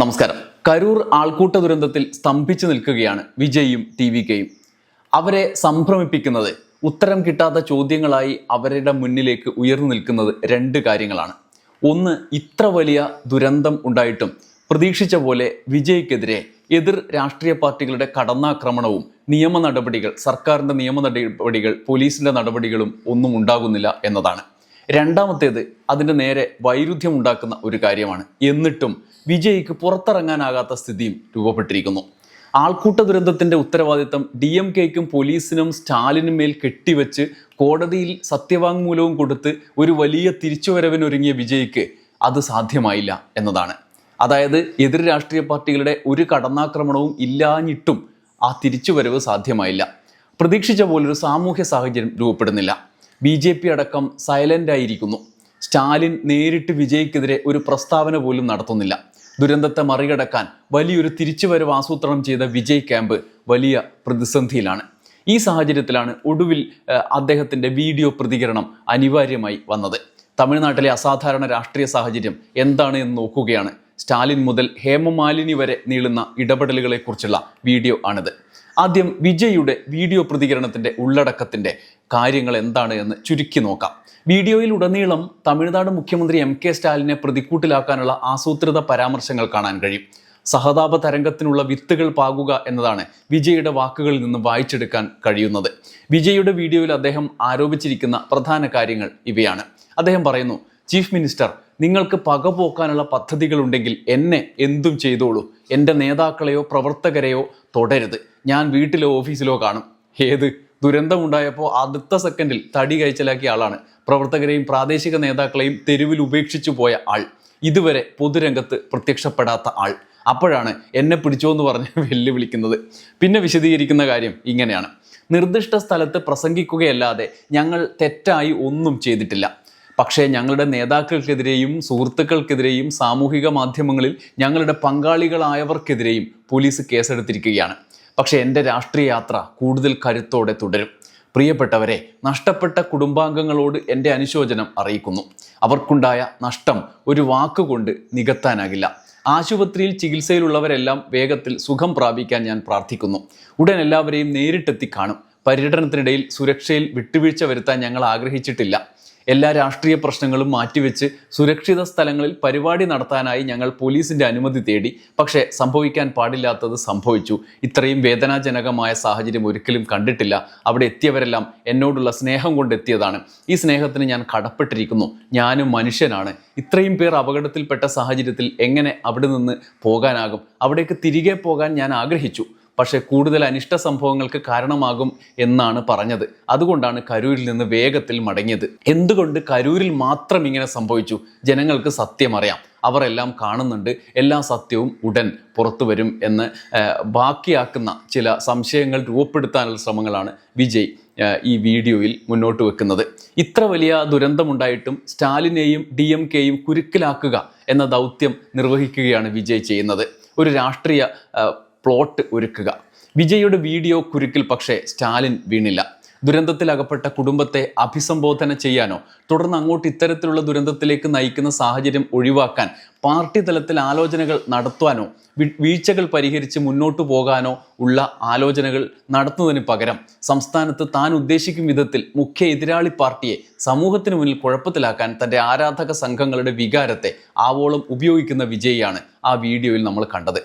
നമസ്കാരം. കരൂർ ആൾക്കൂട്ട ദുരന്തത്തിൽ സ്തംഭിച്ചു നിൽക്കുകയാണ് വിജയും ടി വി കെയും. അവരെ സംഭ്രമിപ്പിക്കുന്നത് ഉത്തരം കിട്ടാത്ത ചോദ്യങ്ങളായി അവരുടെ മുന്നിലേക്ക് ഉയർന്നു നിൽക്കുന്നത് രണ്ട് കാര്യങ്ങളാണ്. ഒന്ന് ഇത്ര വലിയ ദുരന്തം ഉണ്ടായിട്ടും പ്രതീക്ഷിച്ച പോലെ വിജയ്ക്കെതിരെ എതിർ രാഷ്ട്രീയ പാർട്ടികളുടെ കടന്നാക്രമണവും നിയമ നടപടികൾ സർക്കാരിന്റെ നിയമ നടപടികൾ പോലീസിന്റെ നടപടികളും ഒന്നും ഉണ്ടാകുന്നില്ല എന്നതാണ്. രണ്ടാമത്തേത് അതിന്റെ നേരെ വൈരുദ്ധ്യം ഉണ്ടാക്കുന്ന ഒരു കാര്യമാണ്. എന്നിട്ടും വിജയ്ക്ക് പുറത്തിറങ്ങാനാകാത്ത സ്ഥിതിയും രൂപപ്പെട്ടിരിക്കുന്നു. ആൾക്കൂട്ട ദുരന്തത്തിന്റെ ഉത്തരവാദിത്തം ഡി എം കെക്കും പോലീസിനും സ്റ്റാലിനും മേൽ കെട്ടിവെച്ച് കോടതിയിൽ സത്യവാങ്മൂലവും കൊടുത്ത് ഒരു വലിയ തിരിച്ചുവരവിനൊരുങ്ങിയ വിജയ്ക്ക് അത് സാധ്യമായില്ല എന്നതാണ്. അതായത് എതിർ രാഷ്ട്രീയ പാർട്ടികളുടെ ഒരു കടന്നാക്രമണവും ഇല്ലാഞ്ഞിട്ടും ആ തിരിച്ചുവരവ് സാധ്യമായില്ല. പ്രതീക്ഷിച്ച പോലൊരു സാമൂഹ്യ സാഹചര്യം രൂപപ്പെടുന്നില്ല. ബി ജെ പി അടക്കം സൈലന്റ് ആയിരിക്കുന്നു. സ്റ്റാലിൻ നേരിട്ട് വിജയ്ക്കെതിരെ ഒരു പ്രസ്താവന പോലും നടത്തുന്നില്ല. ദുരന്തത്തെ മറികടക്കാൻ വലിയൊരു തിരിച്ചുവരവ് ആസൂത്രണം ചെയ്ത വിജയ് ക്യാമ്പ് വലിയ പ്രതിസന്ധിയിലാണ്. ഈ സാഹചര്യത്തിലാണ് ഒടുവിൽ അദ്ദേഹത്തിന്റെ വീഡിയോ പ്രതികരണം അനിവാര്യമായി വന്നത്. തമിഴ്നാട്ടിലെ അസാധാരണ രാഷ്ട്രീയ സാഹചര്യം എന്താണ് എന്ന് നോക്കുകയാണ്. സ്റ്റാലിൻ മുതൽ ഹേമമാലിനി വരെ നീളുന്ന ഇടപെടലുകളെക്കുറിച്ചുള്ള വീഡിയോ ആണിത്. ആദ്യം വിജയുടെ വീഡിയോ പ്രതികരണത്തിന്റെ ഉള്ളടക്കത്തിന്റെ കാര്യങ്ങൾ എന്താണ് എന്ന് ചുരുക്കി നോക്കാം. വീഡിയോയിൽ ഉടനീളം തമിഴ്നാട് മുഖ്യമന്ത്രി എം കെ സ്റ്റാലിനെ പ്രതിക്കൂട്ടിലാക്കാനുള്ള ആസൂത്രിത പരാമർശങ്ങൾ കാണാൻ കഴിയും. സഹതാപ തരംഗത്തിനുള്ള വിത്തുകൾ പാകുക എന്നതാണ് വിജയുടെ വാക്കുകളിൽ നിന്ന് വായിച്ചെടുക്കാൻ കഴിയുന്നത്. വിജയുടെ വീഡിയോയിൽ അദ്ദേഹം ആരോപിച്ചിരിക്കുന്ന പ്രധാന കാര്യങ്ങൾ ഇവയാണ്. അദ്ദേഹം പറയുന്നു ചീഫ് മിനിസ്റ്റർ നിങ്ങൾക്ക് പക പോക്കാനുള്ള പദ്ധതികളുണ്ടെങ്കിൽ എന്നെ എന്തും ചെയ്തോളൂ. എന്റെ നേതാക്കളെയോ പ്രവർത്തകരെയോ തുടരുത് ഞാൻ വീട്ടിലോ ഓഫീസിലോ കാണും. ഏത്? ദുരന്തമുണ്ടായപ്പോൾ അടുത്ത സെക്കൻഡിൽ തടി കഴിച്ചലാക്കിയ ആളാണ്. പ്രവർത്തകരെയും പ്രാദേശിക നേതാക്കളെയും തെരുവിൽ ഉപേക്ഷിച്ചു പോയ ആൾ. ഇതുവരെ പൊതുരംഗത്ത് പ്രത്യക്ഷപ്പെടാത്ത ആൾ. അപ്പോഴാണ് എന്നെ പിടിച്ചോ എന്ന് പറഞ്ഞ് വെല്ലുവിളിക്കുന്നത്. പിന്നെ വിശദീകരിക്കുന്ന കാര്യം ഇങ്ങനെയാണ്. നിർദ്ദിഷ്ട സ്ഥലത്ത് പ്രസംഗിക്കുകയല്ലാതെ ഞങ്ങൾ തെറ്റായി ഒന്നും ചെയ്തിട്ടില്ല. പക്ഷേ ഞങ്ങളുടെ നേതാക്കൾക്കെതിരെയും സുഹൃത്തുക്കൾക്കെതിരെയും സാമൂഹിക മാധ്യമങ്ങളിൽ ഞങ്ങളുടെ പങ്കാളികളായവർക്കെതിരെയും പോലീസ് കേസെടുത്തിരിക്കുകയാണ്. പക്ഷേ എന്റെ രാഷ്ട്രീയ യാത്ര കൂടുതൽ കരുത്തോടെ തുടരും. പ്രിയപ്പെട്ടവരെ നഷ്ടപ്പെട്ട കുടുംബാംഗങ്ങളോട് എന്റെ അനുശോചനം അറിയിക്കുന്നു. അവർക്കുണ്ടായ നഷ്ടം ഒരു വാക്കുകൊണ്ട് നികത്താനാകില്ല. ആശുപത്രിയിൽ ചികിത്സയിലുള്ളവരെല്ലാം വേഗത്തിൽ സുഖം പ്രാപിക്കാൻ ഞാൻ പ്രാർത്ഥിക്കുന്നു. ഉടൻ എല്ലാവരെയും നേരിട്ടെത്തി കാണും. പര്യടനത്തിനിടയിൽ സുരക്ഷയിൽ വിട്ടുവീഴ്ച വരുത്താൻ ഞങ്ങൾ ആഗ്രഹിച്ചിട്ടില്ല. എല്ലാ രാഷ്ട്രീയ പ്രശ്നങ്ങളും മാറ്റിവെച്ച് സുരക്ഷിത സ്ഥലങ്ങളിൽ പരിപാടി നടത്താനായി ഞങ്ങൾ പോലീസിന്റെ അനുമതി തേടി. പക്ഷേ സംഭവിക്കാൻ പാടില്ലാത്തത് സംഭവിച്ചു. ഇത്രയും വേദനാജനകമായ സാഹചര്യം ഒരിക്കലും കണ്ടിട്ടില്ല. അവിടെ എത്തിയവരെല്ലാം എന്നോടുള്ള സ്നേഹം കൊണ്ടെത്തിയതാണ്. ഈ സ്നേഹത്തിന് ഞാൻ കടപ്പെട്ടിരിക്കുന്നു. ഞാനും മനുഷ്യനാണ്. ഇത്രയും പേർ അപകടത്തിൽപ്പെട്ട സാഹചര്യത്തിൽ എങ്ങനെ അവിടെ നിന്ന് പോകാനാകും? അവിടേക്ക് തിരികെ പോകാൻ ഞാൻ ആഗ്രഹിച്ചു. പക്ഷേ കൂടുതൽ അനിഷ്ട സംഭവങ്ങൾക്ക് കാരണമാകും എന്നാണ് പറഞ്ഞത്. അതുകൊണ്ടാണ് കരൂരിൽ നിന്ന് വേഗത്തിൽ മടങ്ങിയത്. എന്തുകൊണ്ട് കരൂരിൽ മാത്രം ഇങ്ങനെ സംഭവിച്ചു? ജനങ്ങൾക്ക് സത്യം അറിയാം. അവർ എല്ലാം കാണുന്നുണ്ട്. എല്ലാ സത്യവും ഉടൻ പുറത്തു വരും എന്ന് ബാക്കിയാക്കുന്ന ചില സംശയങ്ങൾ രൂപപ്പെടുത്താനുള്ള ശ്രമങ്ങളാണ് വിജയ് ഈ വീഡിയോയിൽ മുന്നോട്ട് വെക്കുന്നത്. ഇത്ര വലിയ ദുരന്തമുണ്ടായിട്ടും സ്റ്റാലിനെയും ഡി എം കെയും കുരുക്കിലാക്കുക എന്ന ദൗത്യം നിർവഹിക്കുകയാണ് വിജയ് ചെയ്യുന്നത്. ഒരു രാഷ്ട്രീയ പ്ലോട്ട് ഒരുക്കുക. വിജയുടെ വീഡിയോ കുരുക്കിൽ പക്ഷേ സ്റ്റാലിൻ വീണില്ല. ദുരന്തത്തിൽ അകപ്പെട്ട കുടുംബത്തെ അഭിസംബോധന ചെയ്യാനോ തുടർന്ന് അങ്ങോട്ട് ഇത്തരത്തിലുള്ള ദുരന്തത്തിലേക്ക് നയിക്കുന്ന സാഹചര്യം ഒഴിവാക്കാൻ പാർട്ടി തലത്തിൽ ആലോചനകൾ നടത്തുവാനോ വീഴ്ചകൾ പരിഹരിച്ച് മുന്നോട്ടു പോകാനോ ഉള്ള ആലോചനകൾ നടത്തുന്നതിന് പകരം സംസ്ഥാനത്ത് താൻ ഉദ്ദേശിക്കും വിധത്തിൽ മുഖ്യ എതിരാളി പാർട്ടിയെ സമൂഹത്തിന് മുന്നിൽ കുഴപ്പത്തിലാക്കാൻ തന്റെ ആരാധക സംഘങ്ങളുടെ വികാരത്തെ ആവോളം ഉപയോഗിക്കുന്ന വിജയിയാണ് ആ വീഡിയോയിൽ നമ്മൾ കണ്ടത്.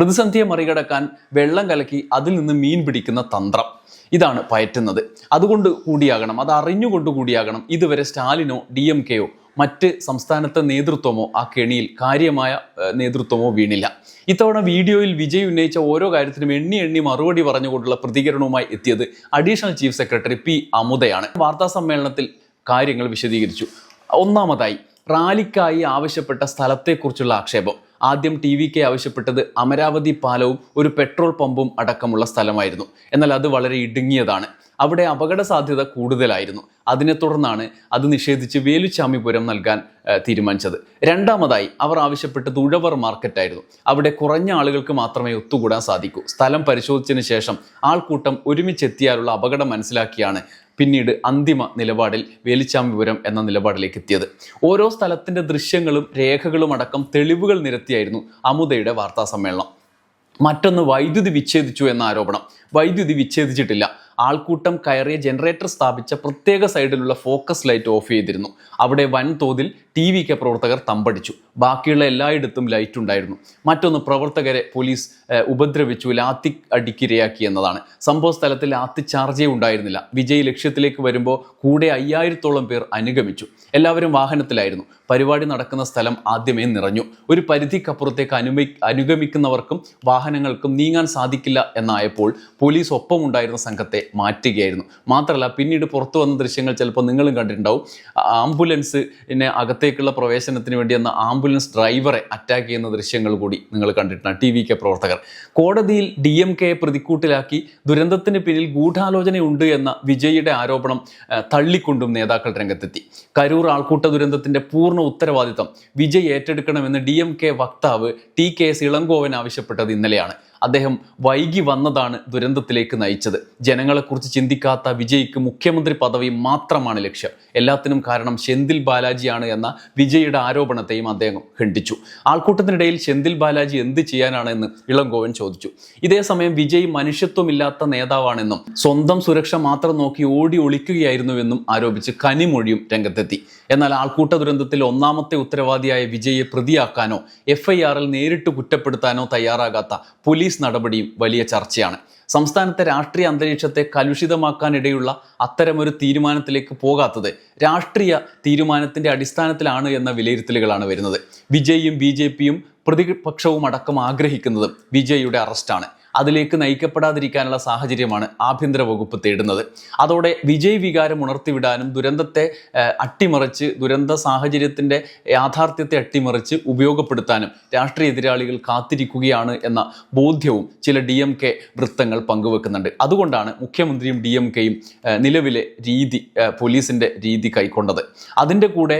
പ്രതിസന്ധിയെ മറികടക്കാൻ വെള്ളം കലക്കി അതിൽ നിന്ന് മീൻ പിടിക്കുന്ന തന്ത്രം. ഇതാണ് പയറ്റുന്നത്. അതുകൊണ്ട് കൂടിയാകണം അത് അറിഞ്ഞുകൊണ്ട് കൂടിയാകണം. ഇതുവരെ സ്റ്റാലിനോ ഡി എം കെയോ മറ്റ് സംസ്ഥാനത്തെ നേതൃത്വമോ ആ കെണിയിൽ കാര്യമായ നേതൃത്വമോ വീണില്ല. ഇത്തവണ വീഡിയോയിൽ വിജയ് ഉന്നയിച്ച ഓരോ കാര്യത്തിനും എണ്ണി എണ്ണി മറുപടി പറഞ്ഞുകൊണ്ടുള്ള പ്രതികരണവുമായി എത്തിയത് അഡീഷണൽ ചീഫ് സെക്രട്ടറി പി അമുദയാണ് വാർത്താ സമ്മേളനത്തിൽ കാര്യങ്ങൾ വിശദീകരിച്ചു. ഒന്നാമതായി റാലിക്കായി ആവശ്യപ്പെട്ട സ്ഥലത്തെക്കുറിച്ചുള്ള ആക്ഷേപം. ആദ്യം ടി വി കെ ആവശ്യപ്പെട്ടത് അമരാവതി പാലവും ഒരു പെട്രോൾ പമ്പും അടക്കമുള്ള സ്ഥലമായിരുന്നു. എന്നാൽ അത് വളരെ ഇടുങ്ങിയതാണ്. അവിടെ അപകട സാധ്യത കൂടുതലായിരുന്നു. അതിനെ തുടർന്നാണ് അത് നിഷേധിച്ച് വേലുച്ചാമിപുരം നൽകാൻ തീരുമാനിച്ചത്. രണ്ടാമതായി അവർ ആവശ്യപ്പെട്ടത് ഉഴവർ മാർക്കറ്റായിരുന്നു. അവിടെ കുറഞ്ഞ ആളുകൾക്ക് മാത്രമേ ഒത്തുകൂടാൻ സാധിക്കൂ. സ്ഥലം പരിശോധിച്ചതിന് ശേഷം ആൾക്കൂട്ടം ഒരുമിച്ചെത്തിയാലുള്ള അപകടം മനസ്സിലാക്കിയാണ് പിന്നീട് അന്തിമ നിലപാടിൽ വേലിച്ചാം വിവരം എന്ന നിലപാടിലേക്ക് എത്തിയത്. ഓരോ സ്ഥലത്തിന്റെ ദൃശ്യങ്ങളും രേഖകളും അടക്കം തെളിവുകൾ നിരത്തിയായിരുന്നു അമുദയുടെ വാർത്താ സമ്മേളനം മറ്റൊന്ന് വൈദ്യുതി വിച്ഛേദിച്ചു എന്ന ആരോപണം. വൈദ്യുതി വിച്ഛേദിച്ചിട്ടില്ല. ആൾക്കൂട്ടം കയറിയ ജനറേറ്റർ സ്ഥാപിച്ച പ്രത്യേക സൈഡിലുള്ള ഫോക്കസ് ലൈറ്റ് ഓഫ് ചെയ്തിരുന്നു. അവിടെ വൻതോതിൽ ടി വി കെ പ്രവർത്തകർ തമ്പടിച്ചു. ബാക്കിയുള്ള എല്ലായിടത്തും ലൈറ്റ് ഉണ്ടായിരുന്നു. മറ്റൊന്ന് പ്രവർത്തകരെ പോലീസ് ഉപദ്രവിച്ചു ലാത്തി അടിക്കിരയാക്കി എന്നതാണ്. സംഭവ സ്ഥലത്തിൽ ലാത്തി ചാർജേ ഉണ്ടായിരുന്നില്ല. വിജയ് ലക്ഷ്യത്തിലേക്ക് വരുമ്പോൾ കൂടെ അയ്യായിരത്തോളം പേർ അനുഗമിച്ചു. എല്ലാവരും വാഹനത്തിലായിരുന്നു. പരിപാടി നടക്കുന്ന സ്ഥലം ആദ്യമേ നിറഞ്ഞു. ഒരു പരിധിക്കപ്പുറത്തേക്ക് അനുമി അനുഗമിക്കുന്നവർക്കും വാഹനങ്ങൾക്കും നീങ്ങാൻ സാധിക്കില്ല എന്നായപ്പോൾ പോലീസ് ഒപ്പം ഉണ്ടായിരുന്ന സംഘത്തെ മാറ്റുകയായിരുന്നു. മാത്രമല്ല പിന്നീട് പുറത്തു വന്ന ദൃശ്യങ്ങൾ ചിലപ്പോൾ നിങ്ങളും കണ്ടിട്ടുണ്ടാവും. ആംബുലൻസ് പിന്നെ അകത്തേക്കുള്ള പ്രവേശനത്തിന് വേണ്ടി എന്ന ആംബുലൻസ് ഡ്രൈവറെ അറ്റാക്ക് ചെയ്യുന്ന ദൃശ്യങ്ങൾ കൂടി നിങ്ങൾ കണ്ടിട്ടുണ്ട്. ടി വി കെ പ്രവർത്തകർ. കോടതിയിൽ ഡി എം കെയെ പ്രതിക്കൂട്ടിലാക്കി. ദുരന്തത്തിന് പിന്നിൽ ഗൂഢാലോചനയുണ്ട് എന്ന വിജയിയുടെ ആരോപണം തള്ളിക്കൊണ്ടും നേതാക്കൾ രംഗത്തെത്തി. കരൂർ ആൾക്കൂട്ട ദുരന്തത്തിന്റെ പൂർണ ഉത്തരവാദിത്തം വിജയ് ഏറ്റെടുക്കണമെന്ന് ഡി എം കെ വക്താവ് ടി കെ എസ് ഇളങ്കോവൻ ആവശ്യപ്പെട്ടത് ഇന്നലെയാണ്. അദ്ദേഹം വൈകി വന്നതാണ് ദുരന്തത്തിലേക്ക് നയിച്ചത്. ജനങ്ങളെക്കുറിച്ച് ചിന്തിക്കാത്ത വിജയ്ക്ക് മുഖ്യമന്ത്രി പദവി മാത്രമാണ് ലക്ഷ്യം. എല്ലാത്തിനും കാരണം ശെന്തിൽ ബാലാജിയാണ് എന്ന വിജയുടെ ആരോപണത്തെയും അദ്ദേഹം ഖണ്ഡിച്ചു. ആൾക്കൂട്ടത്തിനിടയിൽ ശെന്തിൽ ബാലാജി എന്ത് ചെയ്യാനാണ് എന്ന് ഇളങ്കോവൻ ചോദിച്ചു. ഇതേസമയം വിജയ് മനുഷ്യത്വമില്ലാത്ത നേതാവാണെന്നും സ്വന്തം സുരക്ഷ മാത്രം നോക്കി ഓടി ഒളിക്കുകയായിരുന്നുവെന്നും ആരോപിച്ച് കനിമൊഴിയും രംഗത്തെത്തി. എന്നാൽ ആൾക്കൂട്ട ദുരന്തത്തിൽ ഒന്നാമത്തെ ഉത്തരവാദിയായ വിജയെ പ്രതിയാക്കാനോ എഫ് ഐ ആറിൽ നേരിട്ട് കുറ്റപ്പെടുത്താനോ തയ്യാറാകാത്ത പോലീസ് നടപടിയും വലിയ ചർച്ചയാണ്. സംസ്ഥാനത്തെ രാഷ്ട്രീയ അന്തരീക്ഷത്തെ കലുഷിതമാക്കാനിടയുള്ള അത്തരമൊരു തീരുമാനത്തിലേക്ക് പോകാത്തത് രാഷ്ട്രീയ തീരുമാനത്തിന്റെ അടിസ്ഥാനത്തിലാണ് എന്ന വിലയിരുത്തലുകളാണ് വരുന്നത്. വിജയും ബി പ്രതിപക്ഷവും അടക്കം ആഗ്രഹിക്കുന്നത് വിജയുടെ അറസ്റ്റാണ്. അതിലേക്ക് നയിക്കപ്പെടാതിരിക്കാനുള്ള സാഹചര്യമാണ് ആഭ്യന്തര വകുപ്പ് തേടുന്നത്. അതോടെ വിജയ് വികാരം ഉണർത്തിവിടാനും ദുരന്തത്തെ അട്ടിമറിച്ച് ദുരന്ത സാഹചര്യത്തിന്റെ യാഥാർത്ഥ്യത്തെ അട്ടിമറിച്ച് ഉപയോഗപ്പെടുത്താനും രാഷ്ട്രീയ എതിരാളികൾ കാത്തിരിക്കുകയാണ് എന്ന ബോധ്യവും ചില ഡി എം കെ വൃത്തങ്ങൾ പങ്കുവെക്കുന്നുണ്ട്. അതുകൊണ്ടാണ് മുഖ്യമന്ത്രിയും ഡി എം കെയും നിലവിലെ രീതി പോലീസിന്റെ രീതി കൈക്കൊണ്ടത്. അതിന്റെ കൂടെ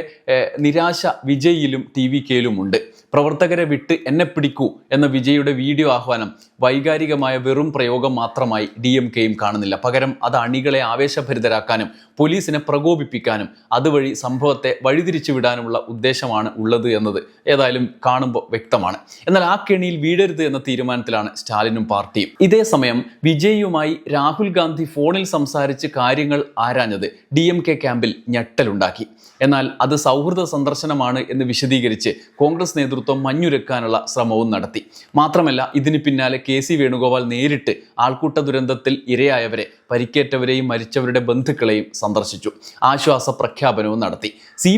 നിരാശ വിജയിലും ടി വി കെയിലും ഉണ്ട്. പ്രവർത്തകരെ വിട്ട് എന്നെ പിടിക്കൂ എന്ന വിജയുടെ വീഡിയോ ആഹ്വാനം വൈകാരികമായ വെറും പ്രയോഗം മാത്രമായി ഡി എം കെയും കാണുന്നില്ല. പകരം അത് അണികളെ ആവേശഭരിതരാക്കാനും പോലീസിനെ പ്രകോപിപ്പിക്കാനും അതുവഴി സംഭവത്തെ വഴിതിരിച്ചു വിടാനുമുള്ള ഉദ്ദേശമാണ് ഉള്ളത് എന്നത് ഏതായാലും കാണുമ്പോൾ വ്യക്തമാണ്. എന്നാൽ ആ കെണിയിൽ വീഴരുത് എന്ന തീരുമാനത്തിലാണ് സ്റ്റാലിനും പാർട്ടിയും. ഇതേ സമയം വിജയുമായി രാഹുൽ ഗാന്ധി ഫോണിൽ സംസാരിച്ച് കാര്യങ്ങൾ ആരാഞ്ഞത് ഡി എം കെ ക്യാമ്പിൽ ഞെട്ടലുണ്ടാക്കി. എന്നാൽ അത് സൗഹൃദ സന്ദർശനമാണ് എന്ന് വിശദീകരിച്ച് കോൺഗ്രസ് നേതൃത്വം മഞ്ഞുരക്കാനുള്ള ശ്രമവും നടത്തി. മാത്രമല്ല ഇതിന് പിന്നാലെ കെ സി വേണുഗോപാൽ നേരിട്ട് ആൾക്കൂട്ട ദുരന്തത്തിൽ ഇരയായവരെ പരിക്കേറ്റവരെയും മരിച്ചവരുടെ ബന്ധുക്കളെയും സന്ദർശിച്ചു. ആശ്വാസ പ്രഖ്യാപനവും നടത്തി. സി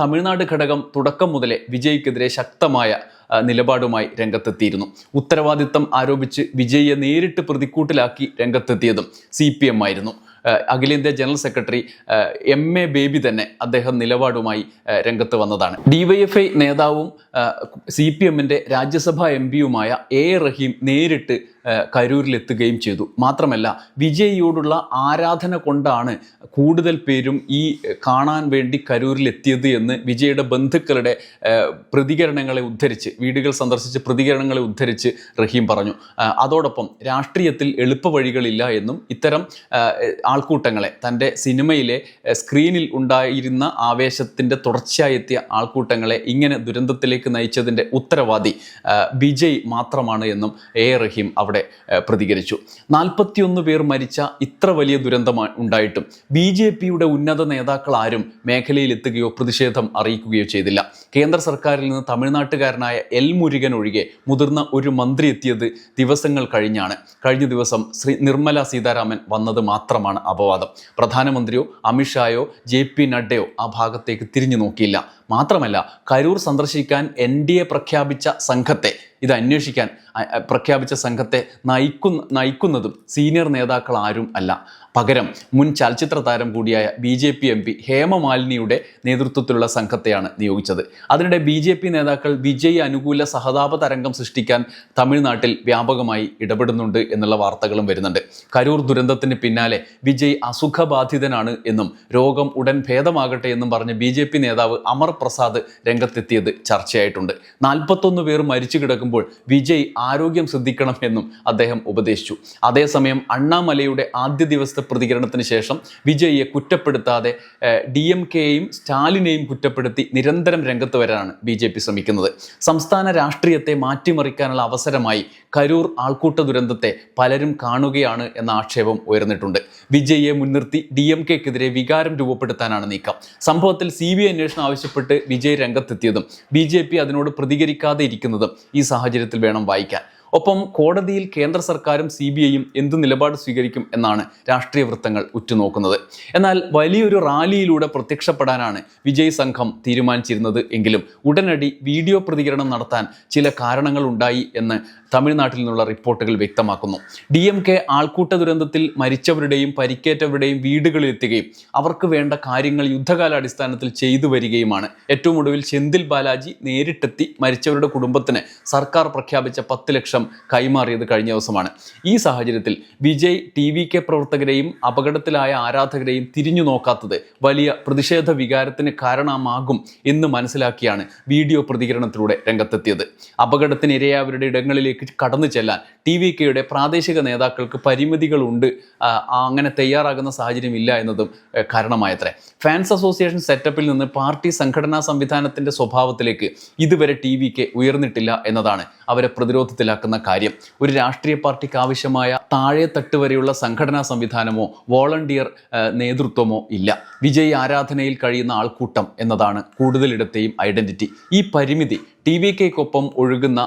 തമിഴ്നാട് ഘടകം തുടക്കം മുതലേ വിജയ്ക്കെതിരെ ശക്തമായ നിലപാടുമായി രംഗത്തെത്തിയിരുന്നു. ഉത്തരവാദിത്തം ആരോപിച്ച് വിജയെ നേരിട്ട് പ്രതിക്കൂട്ടിലാക്കി രംഗത്തെത്തിയതും സി ആയിരുന്നു. അഖിലേന്ത്യാ general secretary M A Baby തന്നെ അദ്ദേഹം നിലപാടുമായി രംഗത്ത് വന്നതാണ്. ഡിവൈഎഫ്ഐ നേതാവും സി പി എമ്മിന്റെ രാജ്യസഭാ എം പിയുമായ എ റഹീം നേരിട്ട് കരൂരിലെത്തുകയും ചെയ്തു. മാത്രമല്ല വിജയിയോടുള്ള ആരാധന കൊണ്ടാണ് കൂടുതൽ പേരും ഈ കാണാൻ വേണ്ടി കരൂരിലെത്തിയത് എന്ന് വിജയുടെ ബന്ധുക്കളുടെ പ്രതികരണങ്ങളെ ഉദ്ധരിച്ച് വീടുകൾ സന്ദർശിച്ച് പ്രതികരണങ്ങളെ ഉദ്ധരിച്ച് റഹീം പറഞ്ഞു. അതോടൊപ്പം രാഷ്ട്രീയത്തിൽ എളുപ്പ വഴികളില്ല എന്നും ഇത്തരം ആൾക്കൂട്ടങ്ങളെ തന്റെ സിനിമയിലെ സ്ക്രീനിൽ ഉണ്ടായിരുന്ന ആവേശത്തിന്റെ തുടർച്ചയായി എത്തിയ ആൾക്കൂട്ടങ്ങളെ ഇങ്ങനെ ദുരന്തത്തിലേക്ക് നയിച്ചതിന്റെ ഉത്തരവാദി വിജയ് മാത്രമാണ് എന്നും എ. റഹീം അവിടെ ആ, പ്രതികരിച്ചു. നാൽപ്പത്തിയൊന്ന് പേർ മരിച്ച ഇത്ര വലിയ ദുരന്തമാണ് ഉണ്ടായിട്ടും ബി ജെ പിയുടെ ഉന്നത നേതാക്കൾ ആരും മേഖലയിൽ എത്തുകയോ പ്രതിഷേധം അറിയിക്കുകയോ ചെയ്തില്ല. കേന്ദ്ര സർക്കാരിൽ നിന്ന് തമിഴ്നാട്ടുകാരനായ എൽ മുരുകൻ ഒഴികെ മുതിർന്ന ഒരു മന്ത്രി എത്തിയത് ദിവസങ്ങൾ കഴിഞ്ഞാണ്. കഴിഞ്ഞ ദിവസം ശ്രീ നിർമ്മല സീതാരാമൻ വന്നത് മാത്രമാണ് അപവാദം. പ്രധാനമന്ത്രിയോ അമിത്ഷായോ ജെ പി നഡ്ഡയോ ആ ഭാഗത്തേക്ക് തിരിഞ്ഞു നോക്കിയില്ല. മാത്രമല്ല കരൂർ സന്ദർശിക്കാൻ എൻ ഡി എ പ്രഖ്യാപിച്ച സംഘത്തെ ഇത് അന്വേഷിക്കാൻ പ്രഖ്യാപിച്ച സംഘത്തെ നയിക്കുന്ന നയിക്കുന്നതും സീനിയർ നേതാക്കൾ ആരും അല്ല. പകരം മുൻ ചലച്ചിത്ര താരം കൂടിയായ B J P M P ഹേമമാലിനിയുടെ നേതൃത്വത്തിലുള്ള സംഘത്തെയാണ് നിയോഗിച്ചത്. അതിനിടെ ബി ജെ പി നേതാക്കൾ വിജയ് അനുകൂല സഹതാപ തരംഗം സൃഷ്ടിക്കാൻ തമിഴ്നാട്ടിൽ വ്യാപകമായി ഇടപെടുന്നുണ്ട് എന്നുള്ള വാർത്തകളും വരുന്നുണ്ട്. കരൂർ ദുരന്തത്തിന് പിന്നാലെ വിജയ് അസുഖബാധിതനാണ് എന്നും രോഗം ഉടൻ ഭേദമാകട്ടെ എന്നും പറഞ്ഞ് ബി ജെ പി നേതാവ് അമർ പ്രസാദ് രംഗത്തെത്തിയത് ചർച്ചയായിട്ടുണ്ട്. നാൽപ്പത്തൊന്ന് പേർ മരിച്ചു കിടക്കുമ്പോൾ വിജയ് ആരോഗ്യം ശ്രദ്ധിക്കണം എന്നും അദ്ദേഹം ഉപദേശിച്ചു. അതേസമയം അണ്ണാമലയുടെ ആദ്യ ദിവസത്തെ പ്രതികരണത്തിന് ശേഷം വിജയിയെ കുറ്റപ്പെടുത്താതെ ഡി എം കെയും സ്റ്റാലിനെയും കുറ്റപ്പെടുത്തി നിരന്തരം രംഗത്ത് വരാനാണ് ബി ജെ പി ശ്രമിക്കുന്നത്. സംസ്ഥാന രാഷ്ട്രീയത്തെ മാറ്റിമറിക്കാനുള്ള അവസരമായി കരൂർ ആൾക്കൂട്ട ദുരന്തത്തെ പലരും കാണുകയാണ് എന്ന ആക്ഷേപം ഉയർന്നിട്ടുണ്ട്. വിജയിയെ മുൻനിർത്തി ഡി എം കെക്കെതിരെ വികാരം രൂപപ്പെടുത്താനാണ് നീക്കം. സംഭവത്തിൽ സി ബി ഐ അന്വേഷണം ആവശ്യപ്പെട്ട് വിജയ് രംഗത്തെത്തിയതും ബി ജെ പി അതിനോട് പ്രതികരിക്കാതെ ഇരിക്കുന്നതും ഈ സാഹചര്യത്തിൽ വേണം വായിക്കാൻ. ഒപ്പം കോടതിയിൽ കേന്ദ്ര സർക്കാരും സി ബി ഐയും എന്ത് നിലപാട് സ്വീകരിക്കും എന്നാണ് രാഷ്ട്രീയ വൃത്തങ്ങൾ ഉറ്റുനോക്കുന്നത്. എന്നാൽ വലിയൊരു റാലിയിലൂടെ പ്രത്യക്ഷപ്പെടാനാണ് വിജയ് സംഘം തീരുമാനിച്ചിരുന്നത് എങ്കിലും ഉടനടി വീഡിയോ പ്രതികരണം നടത്താൻ ചില കാരണങ്ങൾ ഉണ്ടായി എന്ന് തമിഴ്നാട്ടിൽ നിന്നുള്ള റിപ്പോർട്ടുകൾ വ്യക്തമാക്കുന്നു. ഡി എം കെ ആൾക്കൂട്ട ദുരന്തത്തിൽ മരിച്ചവരുടെയും പരിക്കേറ്റവരുടെയും വീടുകളിലെത്തുകയും അവർക്ക് വേണ്ട കാര്യങ്ങൾ യുദ്ധകാലാടിസ്ഥാനത്തിൽ ചെയ്തു വരികയുമാണ്. ഏറ്റവും ഒടുവിൽ ചെന്തിൽ ബാലാജി നേരിട്ടെത്തി മരിച്ചവരുടെ കുടുംബത്തിന് സർക്കാർ പ്രഖ്യാപിച്ച പത്ത് ലക്ഷം കൈമാറിയത് കഴിഞ്ഞ ദിവസമാണ്. ഈ സാഹചര്യത്തിൽ വിജയ് ടി വി കെ പ്രവർത്തകരെയും അപകടത്തിലായ ആരാധകരെയും തിരിഞ്ഞു നോക്കാത്തത് വലിയ പ്രതിഷേധ വികാരത്തിന് കാരണമാകും എന്ന് മനസ്സിലാക്കിയാണ് വീഡിയോ പ്രതികരണത്തിലൂടെ രംഗത്തെത്തിയത്. അപകടത്തിനിരയായവരുടെ ഇടങ്ങളിലേക്ക് കടന്നു ചെല്ലാൻ. ടി വി കെയുടെ പ്രാദേശിക നേതാക്കൾക്ക് പരിമിതികളുണ്ട്. അങ്ങനെ തയ്യാറാകുന്ന സാഹചര്യമില്ല എന്നതും കാരണമായത്രേ. ഫാൻസ് അസോസിയേഷൻ സെറ്റപ്പിൽ നിന്ന് പാർട്ടി സംഘടനാ സംവിധാനത്തിന്റെ സ്വഭാവത്തിലേക്ക് ഇതുവരെ ടി വി കെ ഉയർന്നിട്ടില്ല എന്നതാണ് അവരെ പ്രതിരോധത്തിലാക്കുന്ന കാര്യം. ഒരു രാഷ്ട്രീയ പാർട്ടിക്ക് ആവശ്യമായ താഴെ തട്ട് വരെയുള്ള സംഘടനാ സംവിധാനമോ വോളണ്ടിയർ നേതൃത്വമോ ഇല്ല. വിജയ് ആരാധനയിൽ കഴിയുന്ന ആൾക്കൂട്ടം എന്നതാണ് കൂടുതലിടത്തെയും ഐഡന്റിറ്റി. ഈ പരിമിതി ടി വി കെക്കൊപ്പം ഒഴുകുന്ന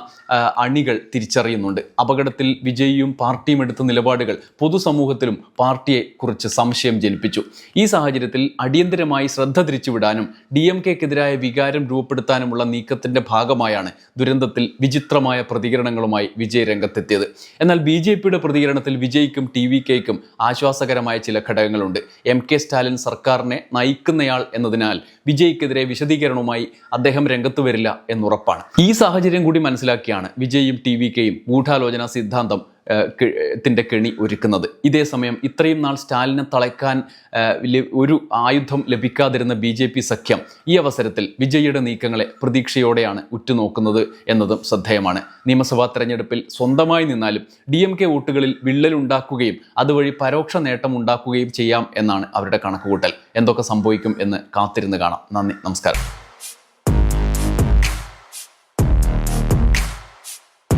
അണികൾ തിരിച്ചറിയുന്നുണ്ട്. അപകടത്തിൽ വിജയിയും പാർട്ടിയും എടുത്ത നിലപാടുകൾ പൊതുസമൂഹത്തിലും പാർട്ടിയെ കുറിച്ച് സംശയം ജനിപ്പിച്ചു. ഈ സാഹചര്യത്തിൽ അടിയന്തരമായി ശ്രദ്ധ തിരിച്ചുവിടാനും ഡി എം കെക്കെതിരായ വികാരം രൂപപ്പെടുത്താനുമുള്ള നീക്കത്തിന്റെ ഭാഗമായാണ് ദുരന്തത്തിൽ വിചിത്രമായ പ്രതികരണങ്ങളുമായി വിജയ് രംഗത്തെത്തിയത് എന്നാൽ ബി ജെ പിയുടെ പ്രതികരണത്തിൽ വിജയ്ക്കും ടി വി കെയ്ക്കും ആശ്വാസകരമായ ചില ഘടകങ്ങളുണ്ട്. എം കെ സ്റ്റാലിൻ സർക്കാരിനെ നയിക്കുന്നയാൾ എന്നതിനാൽ വിജയ്ക്കെതിരെ വിശദീകരണവുമായി അദ്ദേഹം രംഗത്ത് വരില്ല എന്നുറപ്പാണ്. ഈ സാഹചര്യം കൂടി മനസ്സിലാക്കിയാണ് വിജയും ടി വി കെയും ഗൂഢാലോചന സിദ്ധാന്തം ത്തിന്റെ കെണി ഒരുക്കുന്നത്. ഇതേസമയം ഇത്രയും നാൾ സ്റ്റാലിനെ തളയ്ക്കാൻ ഒരു ആയുധം ലഭിക്കാതിരുന്ന ബി ജെ പി സഖ്യം ഈ അവസരത്തിൽ വിജയിയുടെ നീക്കങ്ങളെ പ്രതീക്ഷയോടെയാണ് ഉറ്റുനോക്കുന്നത് എന്നതും ശ്രദ്ധേയമാണ്. നിയമസഭാ തെരഞ്ഞെടുപ്പിൽ സ്വന്തമായി നിന്നാലും ഡി എം കെ വോട്ടുകളിൽ വിള്ളലുണ്ടാക്കുകയും അതുവഴി പരോക്ഷ നേട്ടം ഉണ്ടാക്കുകയും ചെയ്യാം എന്നാണ് അവരുടെ കണക്കുകൂട്ടൽ. എന്തൊക്കെ സംഭവിക്കും എന്ന് കാത്തിരുന്ന് കാണാം. നന്ദി നമസ്കാരം.